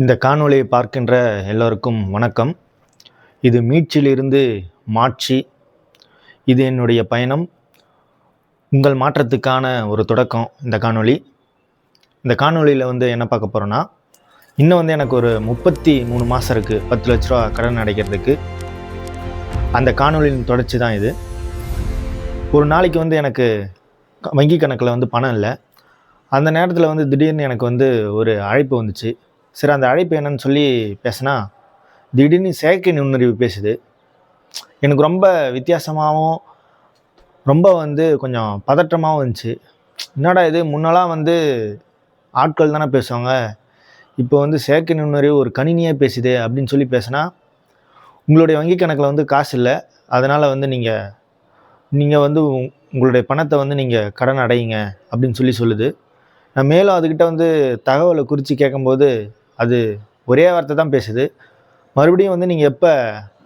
இந்த காணொளியை பார்க்கின்ற எல்லோருக்கும் வணக்கம். இது மீட்சிலிருந்து மாட்சி. இது என்னுடைய பயணம். உங்கள் மாற்றத்துக்கான ஒரு தொடக்கம் இந்த காணொளி. இந்த காணொலியில் வந்து என்ன பார்க்க போகிறோன்னா இன்னும் வந்து எனக்கு ஒரு முப்பத்தி மூணு மாதம் இருக்குது பத்து லட்ச ரூபா கடன் அடைக்கிறதுக்கு. அந்த காணொலியின் தொடர்ச்சி தான் இது. ஒரு நாளைக்கு வந்து எனக்கு வங்கி கணக்கில் வந்து பணம் இல்லை. அந்த நேரத்தில் வந்து திடீர்னு எனக்கு வந்து ஒரு அழைப்பு வந்துச்சு. சரி அந்த அழைப்பு என்னன்னு சொல்லி பேசினா திடீர்னு செயற்கை நுண்ணறிவு பேசுது. எனக்கு ரொம்ப வித்தியாசமாகவும் ரொம்ப வந்து கொஞ்சம் பதற்றமாகவும் இருந்துச்சு. என்னடா இது முன்னெல்லாம் வந்து ஆட்கள் தானே பேசுவாங்க. இப்போ வந்து செயற்கை நுண்ணறிவு ஒரு கணினியாக பேசுதே அப்படின்னு சொல்லி பேசினா உங்களுடைய வங்கி கணக்கில் வந்து காசு இல்லை. அதனால் வந்து நீங்கள் நீங்கள் வந்து உங்- உங்களுடைய பணத்தை வந்து நீங்கள் கடன் அடையுங்க அப்படின்னு சொல்லி சொல்லுது. நான் மேலும் அதுக்கிட்ட வந்து தகவலை குறித்து கேட்கும்போது அது ஒரே வார்த்தை தான் பேசுது. மறுபடியும் வந்து நீங்கள் எப்போ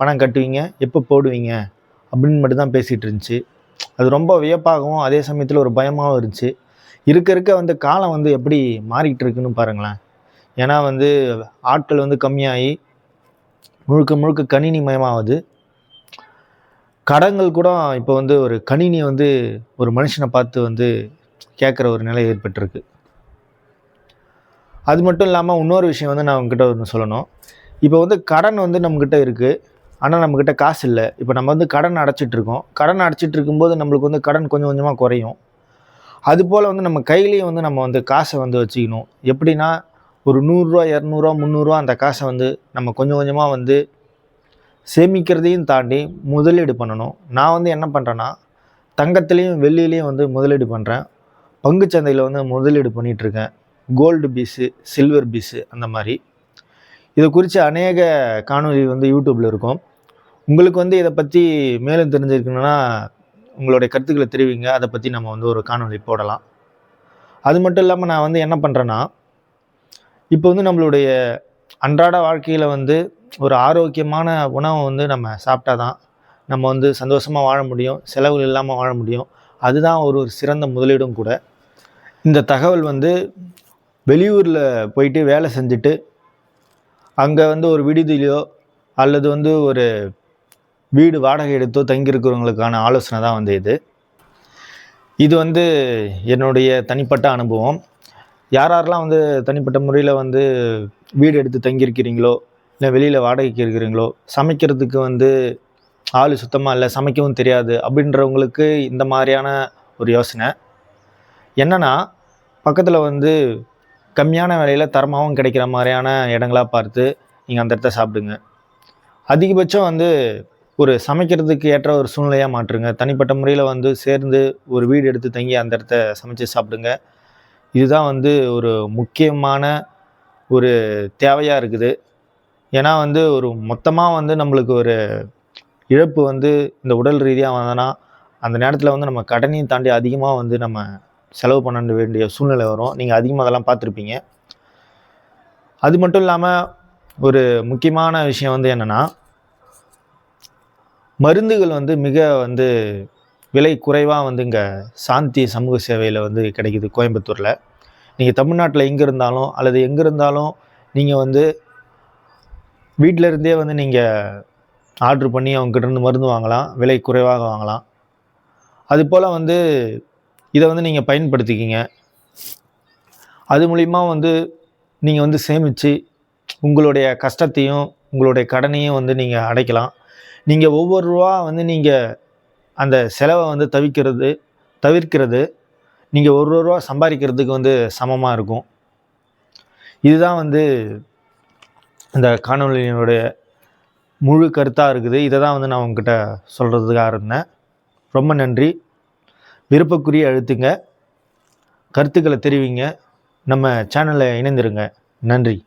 பணம் கட்டுவீங்க? எப்போ போடுவீங்க? அப்படின்னு மட்டும் தான் பேசிகிட்டு இருந்துச்சு. அது ரொம்ப வியப்பாகவும் அதே சமயத்தில் ஒரு பயமாகவும் இருந்துச்சு. இருக்க இருக்க வந்து காலம் வந்து எப்படி மாறிக்கிட்டு இருக்குன்னு பாருங்களேன். ஏன்னா வந்து ஆட்கள் வந்து கம்மியாகி முழுக்க முழுக்க கணினி மயமாகுது கடன்கள் கூட இப்போ வந்து ஒரு கணினி வந்து ஒரு மனுஷனை பார்த்து வந்து கேட்குற ஒரு நிலை ஏற்பட்டிருக்கு. அது மட்டும் இல்லாமல் இன்னொரு விஷயம் வந்து நான் உங்ககிட்ட ஒன்று சொல்லணும். இப்போ வந்து கடன் வந்து நம்மக்கிட்ட இருக்குது ஆனால் நம்மக்கிட்ட காசு இல்லை. இப்போ நம்ம வந்து கடன் அடைச்சிட்ருக்கோம் கடன் அடைச்சிட்டு இருக்கும்போது நம்மளுக்கு வந்து கடன் கொஞ்சம் கொஞ்சமாக குறையும். அதுபோல் வந்து நம்ம கையிலையும் வந்து நம்ம வந்து காசை வந்து வச்சுக்கணும். எப்படின்னா ஒரு நூறுரூவா இரநூறுவா முந்நூறுரூவா அந்த காசை வந்து நம்ம கொஞ்சம் கொஞ்சமாக வந்து சேமிக்கிறதையும் தாண்டி முதலீடு பண்ணணும். நான் வந்து என்ன பண்ணுறேன்னா தங்கத்துலேயும் வெள்ளியிலையும் வந்து முதலீடு பண்ணுறேன் பங்குச்சந்தையில் வந்து முதலீடு பண்ணிகிட்ருக்கேன் கோல்டு பீஸு சில்வர் பீஸு அந்த மாதிரி. இதை குறித்து அநேக காணொளி வந்து யூடியூப்பில் இருக்கும். உங்களுக்கு வந்து இதை பற்றி மேலும் தெரிஞ்சிருக்கணும்னா உங்களுடைய கருத்துக்களை தெரிவிங்க. அதை பற்றி நம்ம வந்து ஒரு காணொளி போடலாம். அது மட்டும் இல்லாமல் நான் வந்து என்ன பண்ணுறேன்னா இப்போ வந்து நம்மளுடைய அன்றாட வாழ்க்கையில் வந்து ஒரு ஆரோக்கியமான உணவை வந்து நம்ம சாப்பிட்டா தான் நம்ம வந்து சந்தோஷமாக வாழ முடியும் செலவுகள் இல்லாமல் வாழ முடியும். அதுதான் ஒரு ஒரு சிறந்த முதலீடும் கூட. இந்த தகவல் வந்து வெளியூரில் போயிட்டு வேலை செஞ்சுட்டு அங்கே வந்து ஒரு விடுதியிலையோ அல்லது வந்து ஒரு வீடு வாடகை எடுத்தோ தங்கியிருக்கிறவங்களுக்கான ஆலோசனை தான் வந்து இது. இது வந்து என்னுடைய தனிப்பட்ட அனுபவம். யார் யாரெல்லாம் வந்து தனிப்பட்ட முறையில் வந்து வீடு எடுத்து தங்கியிருக்கிறீங்களோ இல்லை வெளியில் வாடகைக்கு இருக்கிறீங்களோ சமைக்கிறதுக்கு வந்து ஆள் சுத்தமாக இல்லை சமைக்கவும் தெரியாது அப்படின்றவங்களுக்கு இந்த மாதிரியான ஒரு யோசனை. என்னென்னா பக்கத்தில் வந்து கம்மியான விலையில் தரமாகவும் கிடைக்கிற மாதிரியான இடங்களாக பார்த்து நீங்கள் அந்த இடத்த சாப்பிடுங்க. அதிகபட்சம் வந்து ஒரு சமைக்கிறதுக்கு ஏற்ற ஒரு சூழ்நிலையாக மாற்றுங்க. தனிப்பட்ட முறையில் வந்து சேர்ந்து ஒரு வீடு எடுத்து தங்கி அந்த இடத்த சமைச்சு சாப்பிடுங்க. இதுதான் வந்து ஒரு முக்கியமான ஒரு தேவையாக இருக்குது. ஏன்னா வந்து ஒரு மொத்தமாக வந்து நம்மளுக்கு ஒரு இழப்பு வந்து இந்த உடல் ரீதியாக வந்தனா அந்த நேரத்தில் வந்து நம்ம கடனையும் தாண்டி அதிகமாக வந்து நம்ம செலவு பண்ண வேண்டிய சூழ்நிலை வரும். நீங்கள் அதிகமாக அதெல்லாம் பார்த்துருப்பீங்க. அது மட்டும் இல்லாமல் ஒரு முக்கியமான விஷயம் வந்து என்னென்னா மருந்துகள் வந்து மிக வந்து விலை குறைவாக வந்து இங்கே சாந்தி சமூக சேவையில் வந்து கிடைக்குது கோயம்புத்தூரில். நீங்கள் தமிழ்நாட்டில் எங்கே இருந்தாலும் அல்லது எங்கே இருந்தாலும் நீங்கள் வந்து வீட்டில் இருந்தே வந்து நீங்கள் ஆர்டர் பண்ணி அவங்ககிட்ட இருந்து மருந்து வாங்கலாம் விலை குறைவாக வாங்கலாம். அதுபோல் வந்து இதை வந்து நீங்கள் பயன்படுத்திக்கிங்க. அது மூலிமா வந்து நீங்கள் வந்து சேமித்து உங்களுடைய கஷ்டத்தையும் உங்களுடைய கடனையும் வந்து நீங்கள் அடைக்கலாம். நீங்கள் ஒவ்வொரு ரூபா வந்து நீங்கள் அந்த செலவை வந்து தவிக்கிறது தவிர்க்கிறது நீங்கள் ஒரு ரூபா சம்பாதிக்கிறதுக்கு வந்து சமமாக இருக்கும். இதுதான் வந்து இந்த காணொலியினுடைய முழு கருத்தாக இருக்குது. இதை தான் வந்து நான் உங்ககிட்ட சொல்கிறதுக்காக இருந்தேன். ரொம்ப நன்றி. விருப்பக்குரிய அழுத்துங்க கருத்துக்களை தெரிவிங்க. நம்ம சேனலை இணைந்திருங்க. நன்றி.